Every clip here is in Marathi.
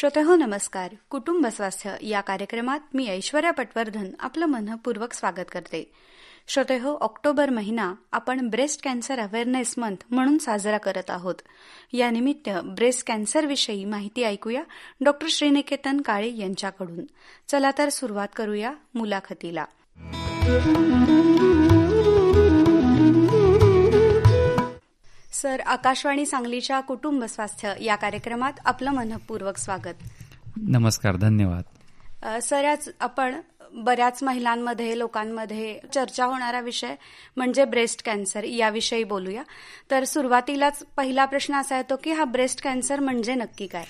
श्रोतेहो नमस्कार. कुटुंब स्वास्थ्य या कार्यक्रमात मी ऐश्वर्या पटवर्धन आपलं मनपूर्वक स्वागत करते. श्रोतेहो ऑक्टोबर महिना आपण ब्रेस्ट कॅन्सर अवेअरनेस मंथ म्हणून साजरा करत आहोत. यानिमित्त ब्रेस्ट कॅन्सरविषयी माहिती ऐकूया डॉक्टर श्रीनिकेतन काळे यांच्याकडून. चला तर सुरुवात करूया मुलाखतीला. सर आकाशवाणी सांगलीच्या कुटुंब स्वास्थ्य या कार्यक्रमात आपलं मनपूर्वक स्वागत. नमस्कार धन्यवाद. सर आज आपण बऱ्याच महिलांमध्ये लोकांमध्ये चर्चा होणारा विषय म्हणजे ब्रेस्ट कॅन्सर याविषयी बोलूया. तर सुरुवातीलाच पहिला प्रश्न असा येतो की हा ब्रेस्ट कॅन्सर म्हणजे नक्की काय?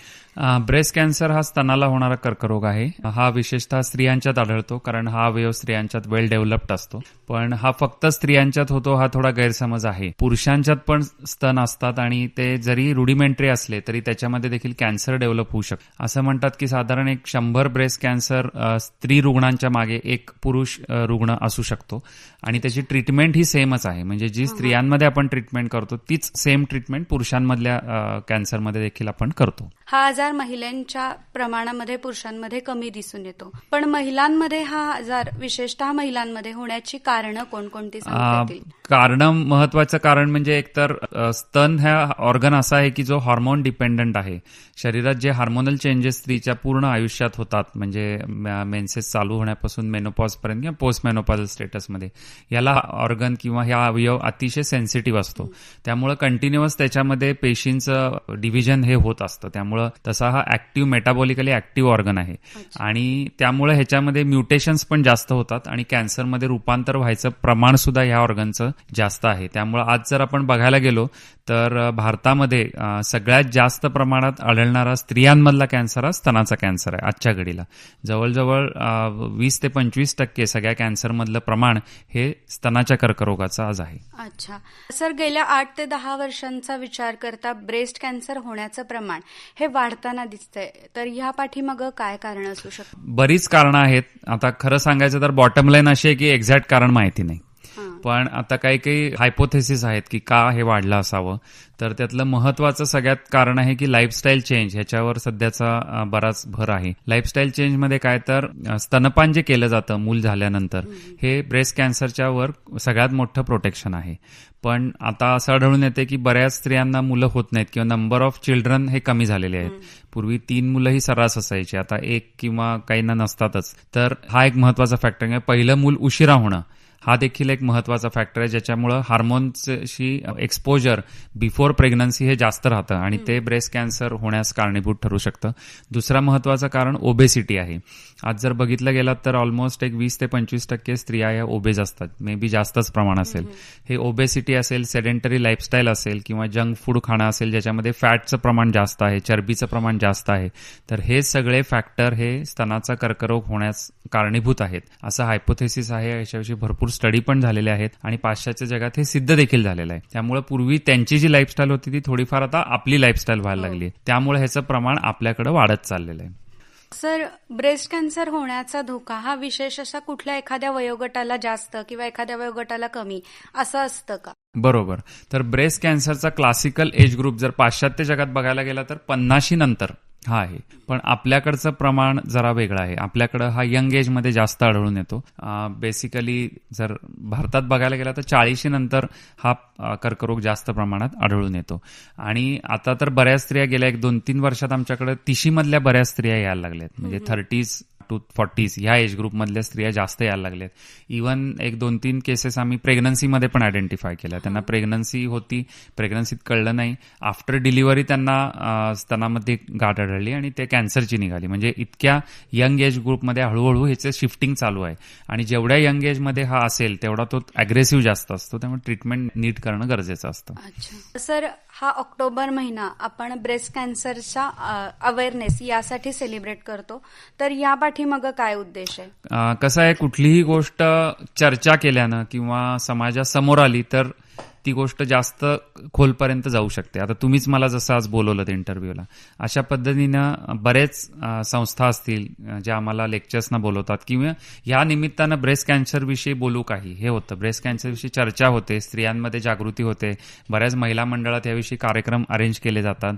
ब्रेस्ट कॅन्सर हा स्तनाला होणारा कर्करोग आहे. हा विशेषतः स्त्रियांच्यात आढळतो कारण हा अवयव स्त्रियांच्यात वेल डेव्हलप्ड असतो. पण हा फक्त स्त्रियांच्यात होतो हा थोडा गैरसमज आहे. पुरुषांच्यात पण स्तन असतात आणि ते जरी रुडिमेंटरी असले तरी त्याच्यामध्ये देखील कॅन्सर डेव्हलप होऊ शकतो. असं म्हणतात की साधारण एक शंभर ब्रेस्ट कॅन्सर स्त्री रुग्णांच्या मागे एक पुरुष रुग्ण असू शकतो. आणि त्याची ट्रीटमेंट ही सेमच आहे. म्हणजे जी स्त्रियांमध्ये आपण ट्रीटमेंट करतो तीच सेम ट्रीटमेंट पुरुषांमधल्या कॅन्सरमध्ये देखील आपण करतो. हा आजार महिलांच्या प्रमाणामध्ये पुरुषांमध्ये कमी दिसून येतो. पण महिलांमध्ये हा आजार विशेषतः महिलांमध्ये होण्याची कारणं कोणकोणती कारण महत्वाचं कारण म्हणजे एकतर स्तन हा ऑर्गन असा आहे की जो हॉर्मोन डिपेंडंट आहे. शरीरात जे हार्मोनल चेंजेस स्त्रीच्या पूर्ण आयुष्यात होतात म्हणजे मेन्सेस चालू होण्यापासून मेनोपॉज पर्यंत किंवा पोस्ट मेनोपॉझल स्टेटसमध्ये याला ऑर्गन किंवा ह्या अवयव अतिशय सेन्सिटिव्ह असतो. त्यामुळं कंटिन्युअस त्याच्यामध्ये पेशींचं डिव्हिजन हे होत असतं. त्यामुळं तसा हा ऍक्टिव्ह मेटाबॉलिकली ऍक्टिव्ह ऑर्गन आहे. आणि त्यामुळे ह्याच्यामध्ये म्युटेशन्स पण जास्त होतात आणि कॅन्सरमध्ये रूपांतर व्हायचं प्रमाण सुद्धा ह्या ऑर्गनचं जास्त आहे. त्यामुळे आज जर आपण बघायला गेलो तर भारतामध्ये सगळ्यात जास्त प्रमाणात आढळणारा स्त्रियांमधला कॅन्सर हा स्तनाचा कॅन्सर आहे आजच्या घडीला. जवळजवळ वीस ते पंचवीस टक्के सगळ्या कॅन्सरमधलं प्रमाण हे स्तनाच्या कर्करोगाचं आज आहे. अच्छा. सर गेल्या आठ ते दहा वर्षांचा विचार करता ब्रेस्ट कॅन्सर होण्याचं प्रमाण हे वाढताना दिसतंय. तर ह्या पाठीमागं काय कारण असू शकतं बरीच कारणं आहेत. आता खरं सांगायचं तर बॉटम लाईन अशी आहे की एक्झॅक्ट कारण माहिती नाही. पण आता काही काही हायपोथेसिस आहेत की का हे वाढलं असावं. तर त्यातलं महत्वाचं सगळ्यात कारण आहे की लाईफस्टाईल चेंज ह्याच्यावर सध्याचा बराच भर आहे. लाईफस्टाईल चेंजमध्ये काय तर स्तनपान जे केलं जातं मूल झाल्यानंतर हे ब्रेस्ट कॅन्सरच्या वर सगळ्यात मोठं प्रोटेक्शन आहे. पण आता असं आढळून येते की बऱ्याच स्त्रियांना मुलं होत नाहीत किंवा नंबर ऑफ चिल्ड्रन हे कमी झालेले आहेत. पूर्वी तीन मुलं ही सर्रास असायची आता एक किंवा काहींना नसतातच. तर हा एक महत्त्वाचा फॅक्टर आहे. पहिलं मूल उशिरा होणं. हा देखील एक महत्त्वाचा फॅक्टर आहे ज्याच्यामुळं हार्मोन्सशी एक्सपोजर बिफोर प्रेग्नन्सी हे जास्त राहतं आणि ते ब्रेस्ट कॅन्सर होण्यास कारणीभूत ठरू शकतं. दुसरा महत्वाचं कारण ओबेसिटी आहे. आज जर बघितलं गेलात तर ऑलमोस्ट एक वीस ते पंचवीस टक्के स्त्रिया या ओबेज असतात. मे बी जास्तच प्रमाण असेल. हे ओबेसिटी असेल सेडेंटरी लाईफस्टाईल असेल किंवा जंक फूड खाणं असेल ज्याच्यामध्ये फॅटचं प्रमाण जास्त आहे चरबीचं प्रमाण जास्त आहे तर हे सगळे फॅक्टर हे स्तनाचा कर्करोग होण्यास कारणीभूत आहेत. असं हायपोथेसिस आहे. याच्याविषयी भरपूर स्टडी पण झालेले आहेत आणि पाश्चात्य जगात हे सिद्ध देखील झालेलं आहे. त्यामुळे पूर्वी त्यांची जी लाईफस्टाईल होती ती थोडीफार आता आपली लाईफस्टाईल व्हायला लागली आहे. त्यामुळे ह्याचं प्रमाण आपल्याकडे वाढत चाललेलं आहे. सर ब्रेस्ट कॅन्सर होण्याचा धोका हा विशेष असा कुठल्या एखाद्या वयोगटाला जास्त किंवा एखाद्या वयोगटाला कमी असं असतं का? बरोबर. तर ब्रेस्ट कॅन्सरचा क्लासिकल एज ग्रुप जर पाश्चात्य जगात बघायला गेला तर पन्नाशी नंतर. हा आहे. पण आपल्याकडचं प्रमाण जरा वेगळं आहे. आपल्याकडं हा यंग एजमध्ये जास्त आढळून येतो. बेसिकली जर भारतात बघायला गेला तर चाळीशी नंतर हा कर्करोग जास्त प्रमाणात आढळून येतो. आणि आता तर बऱ्याच स्त्रिया गेल्या एक दोन तीन वर्षात आमच्याकडे तिशीमधल्या बऱ्याच स्त्रिया यायला लागल्यात. म्हणजे थर्टीज टू फॉर्टीज ह्या एज ग्रुपमधल्या स्त्रिया जास्त यायला लागल्यात. इवन एक दोन तीन केसेस आम्ही प्रेग्नन्सीमध्ये पण आयडेंटिफाय केल्या. त्यांना प्रेग्नन्सी होती. प्रेग्नन्सीत कळलं नाही. आफ्टर डिलिव्हरी त्यांना स्तनामध्ये गाठ आढळली आणि ते कॅन्सरची निघाली. म्हणजे इतक्या यंग एज ग्रुपमध्ये हळूहळू ह्याचं शिफ्टिंग चालू आहे. आणि जेवढ्या यंग एजमध्ये हा असेल तेवढा तो अग्रेसिव्ह जास्त असतो. त्यामुळे ट्रीटमेंट नीट करणं गरजेचं असतं. सर हा ऑक्टोबर महिना आपण ब्रेस्ट कॅन्सरच्या अवेअरनेस यासाठी सेलिब्रेट करतो. तर या पाठीमागं काय उद्देश आहे? कसं आहे कुठलीही गोष्ट चर्चा केल्यानं किंवा समाजासमोर आली तर ती गोष्ट जास्त खोलपर्यंत जाऊ शकते. आता तुम्हीच मला जसं आज बोलवलं इंटरव्ह्यूला अशा पद्धतीनं बरेच संस्था असतील ज्या आम्हाला लेक्चर्सना बोलवतात किंवा या निमित्तानं ब्रेस्ट कॅन्सरविषयी बोलू काही. हे होतं. ब्रेस्ट कॅन्सरविषयी चर्चा होते स्त्रियांमध्ये जागृती होते. बऱ्याच महिला मंडळात याविषयी कार्यक्रम अरेंज केले जातात.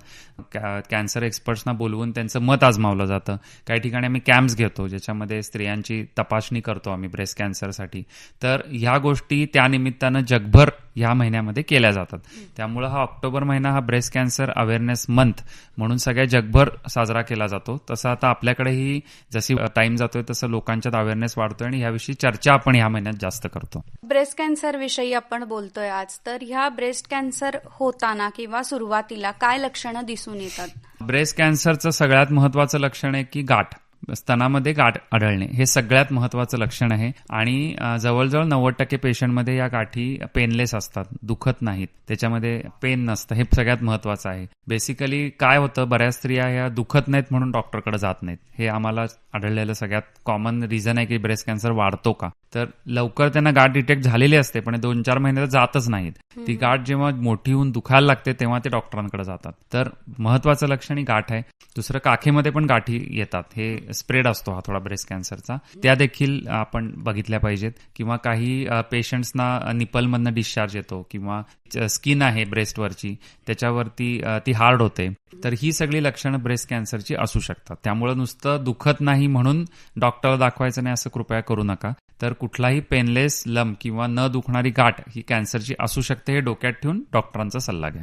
कॅ- कॅन्सर एक्सपर्ट्सना बोलवून त्यांचं मत आजमावलं जातं. काही ठिकाणी आम्ही कॅम्प्स घेतो ज्याच्यामध्ये स्त्रियांची तपासणी करतो आम्ही ब्रेस्ट कॅन्सरसाठी तर ह्या गोष्टी त्या निमित्तानं जगभर ह्या महिन्यामध्ये केल्या जातात. त्यामुळं हा ऑक्टोबर महिना हा ब्रेस्ट कॅन्सर अवेअरनेस मंथ म्हणून सगळ्या जगभर साजरा केला जातो. तसं आता आपल्याकडेही जशी टाइम जातोय तसं लोकांच्यात अवेअरनेस वाढतोय आणि याविषयी चर्चा आपण ह्या महिन्यात जास्त करतो. ब्रेस्ट कॅन्सर विषयी आपण बोलतोय आज तर ह्या ब्रेस्ट कॅन्सर होताना किंवा सुरुवातीला काय लक्षणं दिसून येतात? ब्रेस्ट कॅन्सरचं सगळ्यात महत्वाचं लक्षण आहे की गाठ. स्तनामध्ये गाठ आढळणे. हे सगळ्यात महत्वाचं लक्षण आहे. आणि जवळजवळ नव्वद टक्के पेशंटमध्ये या गाठी पेनलेस असतात. दुखत नाहीत. त्याच्यामध्ये पेन नसतं. हे सगळ्यात महत्वाचं आहे. बेसिकली काय होतं? बऱ्याच स्त्रिया ह्या दुखत नाहीत म्हणून डॉक्टरकडे जात नाहीत. हे आम्हाला आढळलेलं सगळ्यात कॉमन रिझन आहे की ब्रेस्ट कॅन्सर वाढतो का? तर लवकर त्यांना गाठ डिटेक्ट झालेली असते पण दोन चार महिन्यात जातच नाहीत. ती गाठ जेव्हा मोठी होऊन दुखायला लागते तेव्हा ते डॉक्टरांकडे जातात. तर महत्वाचं लक्षण ही गाठ आहे. दुसरं काखेमध्ये पण गाठी येतात. हे स्प्रेड असतो हा थोडा ब्रेस्ट कॅन्सरचा. त्या देखील आपण बघितल्या पाहिजेत. किंवा काही पेशंट्सना निपलमधनं डिस्चार्ज येतो किंवा स्किन आहे ब्रेस्टवरची त्याच्यावरती ती हार्ड होते. तर ही सगळी लक्षणं ब्रेस्ट कॅन्सरची असू शकतात. त्यामुळे नुसतं दुखत नाही म्हणून डॉक्टरला दाखवायचं नाही असं कृपया करू नका. तर कुठलाही पेनलेस लम किंवा न दुखणारी गाठ ही कॅन्सरची असू शकते हे डोक्यात ठेवून डॉक्टरांचा सल्ला घ्या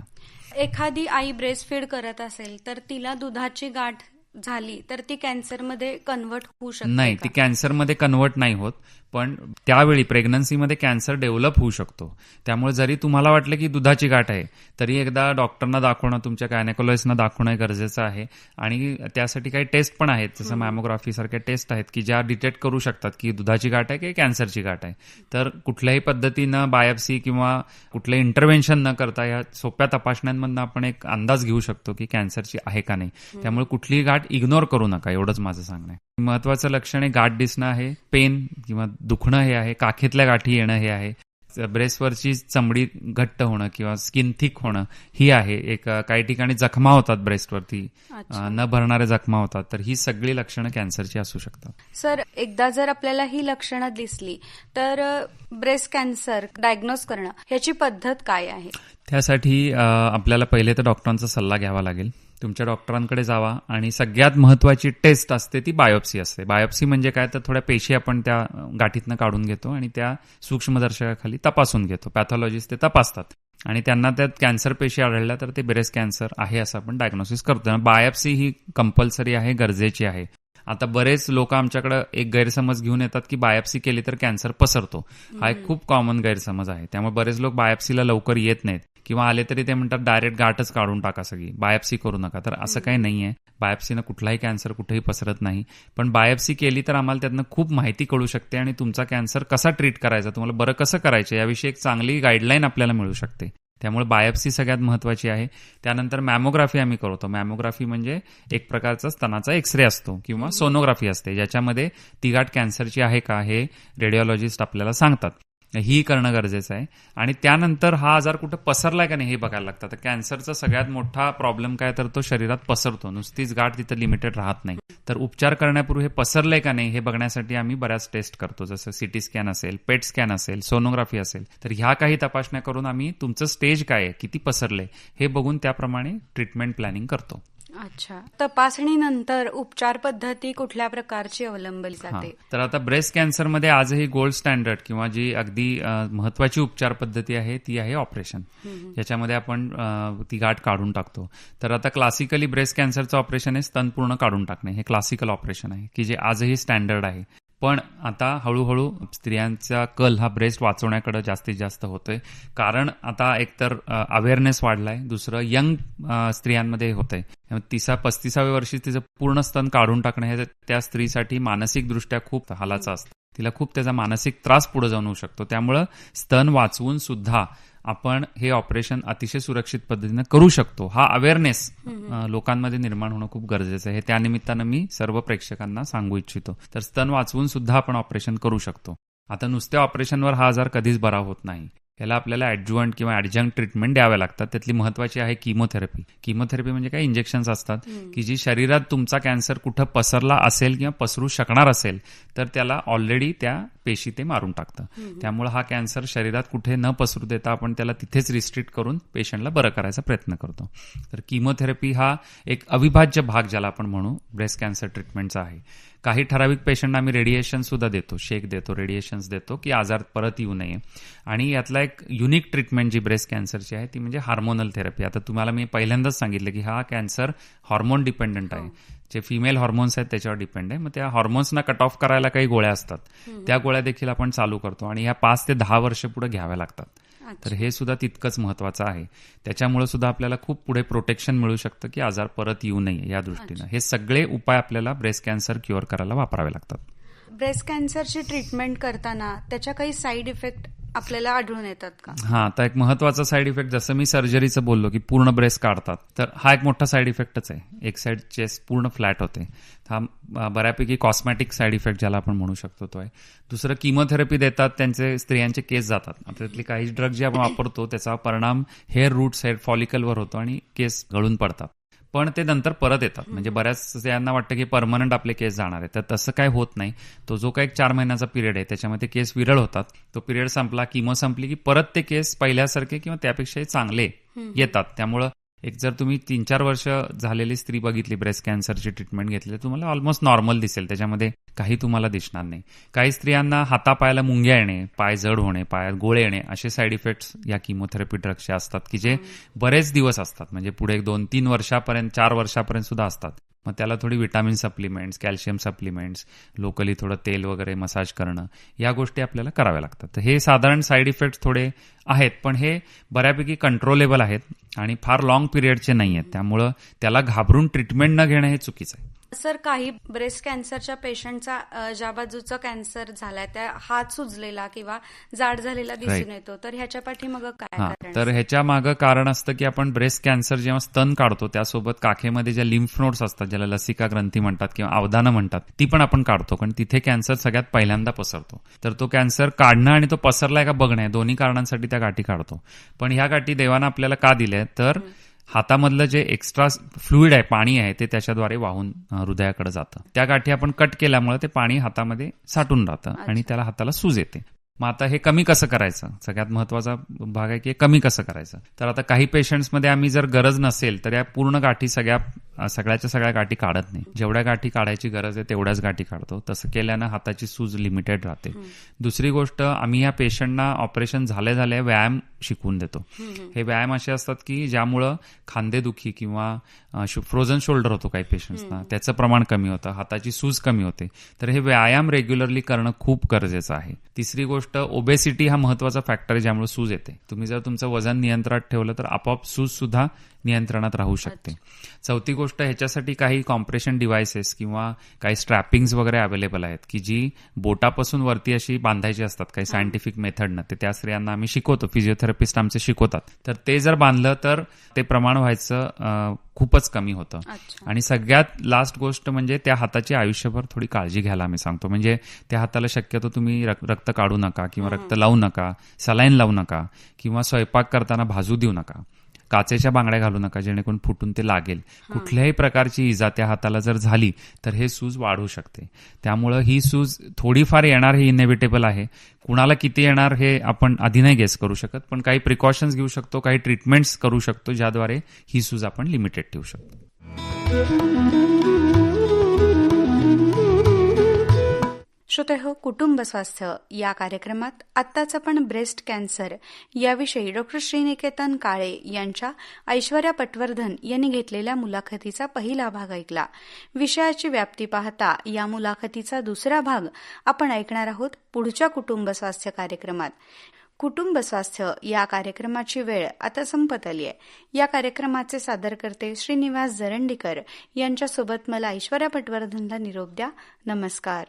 एखादी आई ब्रेस्ट फीड करत असेल तर तिला दुधाची गाठ झाली तर ती कॅन्सरमध्ये कन्वर्ट होऊ शकते नाही? ती कॅन्सरमध्ये कन्वर्ट नाही होत पण त्यावेळी प्रेग्नन्सीमध्ये कॅन्सर डेव्हलप होऊ शकतो. त्यामुळे जरी तुम्हाला वाटलं की दुधाची गाठ आहे तरी एकदा डॉक्टरना दाखवणं तुमच्या गायनेकोलॉजिस्टना दाखवणं गरजेचं आहे. आणि त्यासाठी काही टेस्ट पण आहेत जसं मॅमोग्राफी सारख्या टेस्ट आहेत की ज्या डिटेक्ट करू शकतात की दुधाची गाठ आहे की कॅन्सरची गाठ आहे. तर कुठल्याही पद्धतीनं बायोप्सी किंवा कुठलं इंटरव्हेन्शन न करता या सोप्या तपासण्यांमधनं आपण एक अंदाज घेऊ शकतो की कॅन्सरची आहे का नाही. त्यामुळे कुठलीही गाठ इग्नोर करू नका एवढंच माझं सांगणं आहे. महत्वाचं लक्षण आहे गाठ दिसणं आहे पेन किंवा दुखणं हे आहे काखेतल्या गाठी येणं हे आहे. ब्रेस्टवरची चमडी घट्ट होणं किंवा स्किन थिक होणं ही आहे. एक काही ठिकाणी जखमा होतात ब्रेस्टवरती. न भरणारे जखमा होतात. तर ही सगळी लक्षणं कॅन्सरची असू शकतात. सर एकदा जर आपल्याला ही लक्षणं दिसली तर ब्रेस्ट कॅन्सर डायग्नोज करणं ह्याची पद्धत काय आहे? त्यासाठी आपल्याला पहिले तर डॉक्टरांचा सल्ला घ्यावा लागेल. तुमच्या डॉक्टरांकडे जावा आणि सगळ्यात महत्वाची टेस्ट असते ती बायोप्सी असते. बायोप्सी म्हणजे काय? तर थोड्या पेशी आपण त्या गाठीतनं काढून घेतो आणि त्या सूक्ष्मदर्शकाखाली तपासून घेतो. पॅथॉलॉजिस्ट ते तपासतात. आणि त्यांना त्यात कॅन्सर पेशी आढळल्या तर ते ब्रेस्ट कॅन्सर आहे असं आपण डायग्नोसिस करतो. बायोप्सी ही कंपल्सरी आहे गरजेची आहे. आता बरेच लोक आमच्याकडे एक गैरसमज घेऊन येतात की बायोप्सी केली तर कॅन्सर पसरतो. हा एक खूप कॉमन गैरसमज आहे. त्यामुळे बरेच लोक बायोप्सीला लवकर येत नाहीत. किंवा आले तरी ते म्हणतात डायरेक्ट गाठच काढून टाका सगळी. बायोप्सी करू नका. तर असं काही नाहीये बायोप्सीनं कुठलाही कॅन्सर कुठेही पसरत नाही. पण बायोप्सी केली तर आम्हाला त्यातनं खूप माहिती कळू शकते आणि तुमचा कॅन्सर कसा ट्रीट करायचा तुम्हाला बरं कसं करायचं याविषयी एक चांगली गाईडलाईन आपल्याला मिळू शकते. त्यामुळे बायोप्सी सगळ्यात महत्वाची आहे. त्यानंतर मॅमोग्राफी आम्ही करतो. मॅमोग्राफी म्हणजे एक प्रकारचा स्तनाचा एक्सरे असतो किंवा सोनोग्राफी असते ज्याच्यामध्ये ती गाठ कॅन्सरची आहे का हे रेडिओलॉजिस्ट आपल्याला सांगतात. ही करणं गरजेचं आहे. आणि त्यानंतर हा आजार कुठं पसरलाय का नाही हे बघायला लागतं. तर कॅन्सरचा सगळ्यात मोठा प्रॉब्लेम काय तर तो शरीरात पसरतो. नुसतीच गाठ तिथं लिमिटेड राहत नाही. तर उपचार करण्यापूर्वी हे पसरलंय का नाही हे बघण्यासाठी आम्ही बऱ्याच टेस्ट करतो. जसं सिटी स्कॅन असेल पेट स्कॅन असेल सोनोग्राफी असेल. तर ह्या काही तपासण्या करून आम्ही तुमचं स्टेज काय आहे किती पसरलंय हे बघून त्याप्रमाणे ट्रीटमेंट प्लॅनिंग करतो. अच्छा. तपासणीनंतर उपचार पद्धती कुठल्या प्रकारची अवलंबली हा. जाते? तर आता ब्रेस्ट कॅन्सरमध्ये आजही गोल्ड स्टँडर्ड किंवा जी अगदी महत्वाची उपचार पद्धती आहे ती आहे ऑपरेशन याच्यामध्ये आपण ती गाठ काढून टाकतो. तर आता क्लासिकली ब्रेस्ट कॅन्सरचं ऑपरेशन आहे स्तन पूर्ण काढून टाकणे. हे क्लासिकल ऑपरेशन आहे की जे आजही स्टँडर्ड आहे. पण आता हळूहळू स्त्रियांचा कल हा ब्रेस्ट वाचवण्याकडे जास्तीत जास्त होतोय. कारण आता एकतर अवेअरनेस वाढलाय दुसरं यंग स्त्रियांमध्ये होतंय. तिसा पस्तीसाव्या वर्षी तिचं पूर्ण स्तन काढून टाकणं हे त्या स्त्रीसाठी मानसिकदृष्ट्या खूप हालाचं असतं. तिला खूप त्याचा मानसिक त्रास पुढे जाऊन होऊ शकतो. त्यामुळं स्तन वाचवून सुद्धा आपण हे ऑपरेशन अतिशय सुरक्षित पद्धतीनं करू शकतो. हा अवेअरनेस लोकांमध्ये निर्माण होणं खूप गरजेचं आहे. त्यानिमित्तानं मी सर्व प्रेक्षकांना सांगू इच्छितो. तर स्तन वाचवून सुद्धा आपण ऑपरेशन करू शकतो. आता नुसत्या ऑपरेशनवर हा आजार कधीच बरा होत नाही. याला आपल्याला ॲडज्युअंट किंवा ॲडजंक्ट ट्रीटमेंट द्याव्या लागतात. त्यातली महत्वाची आहे किमोथेरपी किमोथेरपी म्हणजे काय? इंजेक्शन्स असतात. की जी शरीरात तुमचा कॅन्सर कुठं पसरला असेल किंवा पसरू शकणार असेल तर त्याला ऑलरेडी त्या पेशी ते मारून टाकतं. त्यामुळे हा कॅन्सर शरीरात कुठे न पसरू देता आपण त्याला तिथेच रिस्ट्रिक्ट करून पेशंटला बरं करायचा प्रयत्न करतो. तर किमोथेरपी हा एक अविभाज्य भाग ज्याला आपण म्हणू ब्रेस्ट कॅन्सर ट्रीटमेंटचा आहे. काही ठराविक पेशंटना आम्ही रेडिएशन सुद्धा देतो शेक देतो रेडिएशन्स देतो की आजार परत येऊ नये. आणि यातला एक युनिक ट्रीटमेंट जी ब्रेस्ट कॅन्सरची आहे ती म्हणजे हार्मोनल थेरपी आता तुम्हाला मी पहिल्यांदाच सांगितलं की हा कॅन्सर हॉर्मोन डिपेंडंट आहे. जे फिमेल हॉर्मोन्स आहेत त्याच्यावर डिपेंड आहे. मग त्या हॉर्मोन्सना कट ऑफ करायला काही गोळ्या असतात. त्या गोळ्या देखील आपण चालू करतो. आणि ह्या पाच ते दहा वर्ष पुढे घ्याव्या लागतात. तर हे सुद्धा तितकंच महत्वाचं आहे. त्याच्यामुळे सुद्धा आपल्याला खूप पुढे प्रोटेक्शन मिळू शकतं की आजार परत येऊ नये या दृष्टीनं. हे सगळे उपाय आपल्याला ब्रेस्ट कॅन्सर क्युअर करायला वापरावे लागतात. ब्रेस्ट कॅन्सरची ट्रीटमेंट करताना त्याच्या काही साईड इफेक्ट आपल्याला आढळून येतात का? हा आता एक महत्त्वाचा साईड इफेक्ट जसं मी सर्जरीचं बोललो की पूर्ण ब्रेस्ट काढतात तर हा एक मोठा साईड इफेक्टच आहे. एक साईड चेस्ट पूर्ण फ्लॅट होते. हा बऱ्यापैकी कॉस्मॅटिक साईड इफेक्ट ज्याला आपण म्हणू शकतो तो आहे. दुसरं किमोथेरपी देतात त्यांचे स्त्रियांचे केस जातात. त्यातले काही ड्रग जे आपण वापरतो त्याचा परिणाम हेअर रूट्स हेअर फॉलिकलवर होतो आणि केस गळून पडतात. पण ते नंतर परत येतात. म्हणजे बऱ्याच यांना वाटतं की परमनंट आपले केस जाणार आहे तर तसं काय होत नाही. तो जो काही चार महिन्याचा पिरियड आहे त्याच्यामध्ये केस विरळ होतात. तो पिरियड संपला किमो संपली की परत ते केस पहिल्यासारखे किंवा त्यापेक्षाही चांगले येतात. त्यामुळं एक जर तुम्ही तीन चार वर्ष झालेली स्त्री बघितली ब्रेस्ट कॅन्सरची ट्रीटमेंट घेतली तुम्हाला ऑलमोस्ट नॉर्मल दिसेल. त्याच्यामध्ये काही तुम्हाला दिसणार नाही. काही स्त्रियांना हातापायाला मुंग्या येणे पाय जड होणे पायात गोळे येणे असे साईड इफेक्ट्स या किमोथेरपी ड्रग्सचे असतात की जे बरेच दिवस असतात. म्हणजे पुढे एक दोन तीन वर्षापर्यंत चार वर्षापर्यंत सुद्धा असतात. मग त्याला थोडी vitamin supplements calcium supplements locally थोडं तेल वगैरे मसाज करणं या गोष्टी आपल्याला कराव्या लागतात. तर हे साधारण साईड इफेक्ट्स थोडे आहेत पण हे बऱ्यापैकी कंट्रोलेबल आहेत आणि फार लॉंग पिरियडचे नाही आहेत त्यामुळं त्याला घाबरून ट्रीटमेंट न घेणं हे चुकीचं आहे. सर काही ब्रेस्ट कॅन्सरच्या पेशंटचा ज्या बाजूचा कॅन्सर झालाय त्या हात सुजलेला किंवा जाड झालेला दिसून येतो. तर ह्याच्या पाठीमाग काय तर ह्याच्या मागं कारण असतं की आपण ब्रेस्ट कॅन्सर जेव्हा स्तन काढतो त्यासोबत काखेमध्ये ज्या लिम्फ नोड्स असतात ज्याला लसिका ग्रंथी म्हणतात किंवा अवदानं म्हणतात ती पण आपण काढतो. कारण तिथे कॅन्सर सगळ्यात पहिल्यांदा पसरतो. तर तो कॅन्सर काढणं आणि तो पसरलाय का बघणं दोन्ही कारणांसाठी त्या गाठी काढतो. पण ह्या गाठी देवानं आपल्याला का दिल्या? तर हातामधलं जे एक्स्ट्रा फ्लुईड आहे पाणी आहे ते त्याच्याद्वारे वाहून हृदयाकडे जातं. त्या गाठी आपण कट केल्यामुळे ते पाणी हातामध्ये साठून राहतं आणि त्याला हाताला सूज येते. मग आता हे कमी कसं करायचं? सगळ्यात महत्त्वाचा भाग आहे की हे कमी कसं करायचं? तर आता काही पेशंट्समध्ये आम्ही जर गरज नसेल तर या पूर्ण गाठी सगळ्या सगळ्याच्या सगळ्या गाठी काढत नाही. जेवढ्या गाठी काढायची गरज आहे तेवढ्याच गाठी काढतो. तसं केल्यानं हाताची सूज लिमिटेड राहते. दुसरी गोष्ट आम्ही या पेशंटना ऑपरेशन झाले झाले व्यायाम शिकवून देतो. हे व्यायाम असे असतात की ज्यामुळं खांदेदुखी किंवा फ्रोझन शोल्डर होतो काही पेशंट्सना त्याचं प्रमाण कमी होतं हाताची सूज कमी होते. तर हे व्यायाम रेग्युलरली करणं खूप गरजेचं आहे. तिसरी गोष्ट ओबेसिटी हा महत्त्वाचा फॅक्टर आहे ज्यामुळे सूज येते. तुम्ही जर तुमचं वजन नियंत्रणात ठेवलं तर आपोआप सूज सुद्धा नियंत्रणात राहू शकते. चौथी गोष्ट ह्याच्यासाठी काही कॉम्प्रेशन डिव्हायसेस किंवा काही स्ट्रॅपिंग्स वगैरे अवेलेबल आहेत की जी बोटापासून वरती अशी बांधायची असतात काही सायंटिफिक मेथडनं ते त्या स्त्रियांना आम्ही शिकवतो फिजिओथेरपिस्ट आमचे शिकवतात. तर ते जर बांधलं तर ते प्रमाण व्हायचं खूपच कमी होतं. आणि सगळ्यात लास्ट गोष्ट म्हणजे त्या हाताची आयुष्यभर थोडी काळजी घ्यायला आम्ही सांगतो. म्हणजे त्या हाताला शक्यतो तुम्ही रक्त काढू नका किंवा रक्त लावू नका सलाईन लावू नका किंवा स्वयंपाक करताना भाजू देऊ नका. काचेच्या बांगड्या घालू नका जेणेकरून फुटून ते लागेल. कुठल्याही प्रकारची इजा त्या हाताला जर झाली तर हे सूज वाढू शकते. त्यामुळं ही सूज थोडीफार येणार हे इनेव्हिटेबल आहे. कुणाला किती येणार हे आपण आधी नाही गेस करू शकत पण काही प्रिकॉशन्स घेऊ शकतो काही ट्रीटमेंट्स करू शकतो ज्याद्वारे ही सूज आपण लिमिटेड ठेवू शकतो. श्रोते कुटुंब स्वास्थ्य या कार्यक्रमात आत्ताच आपण ब्रेस्ट कॅन्सर याविषयी डॉक्टर श्रीनिकेतन काळे यांच्या ऐश्वर्या पटवर्धन यांनी घेतलेल्या मुलाखतीचा पहिला भाग ऐकला. विषयाची व्याप्ती पाहता या मुलाखतीचा दुसरा भाग आपण ऐकणार आहोत पुढच्या कुटुंब स्वास्थ्य कार्यक्रमात. कुटुंब स्वास्थ्य या कार्यक्रमाची वेळ आता संपत आली आहे. या कार्यक्रमाचे सादरकर्ते श्रीनिवास जरंडीकर यांच्यासोबत मला ऐश्वर्या पटवर्धनला निरोप द्या. नमस्कार.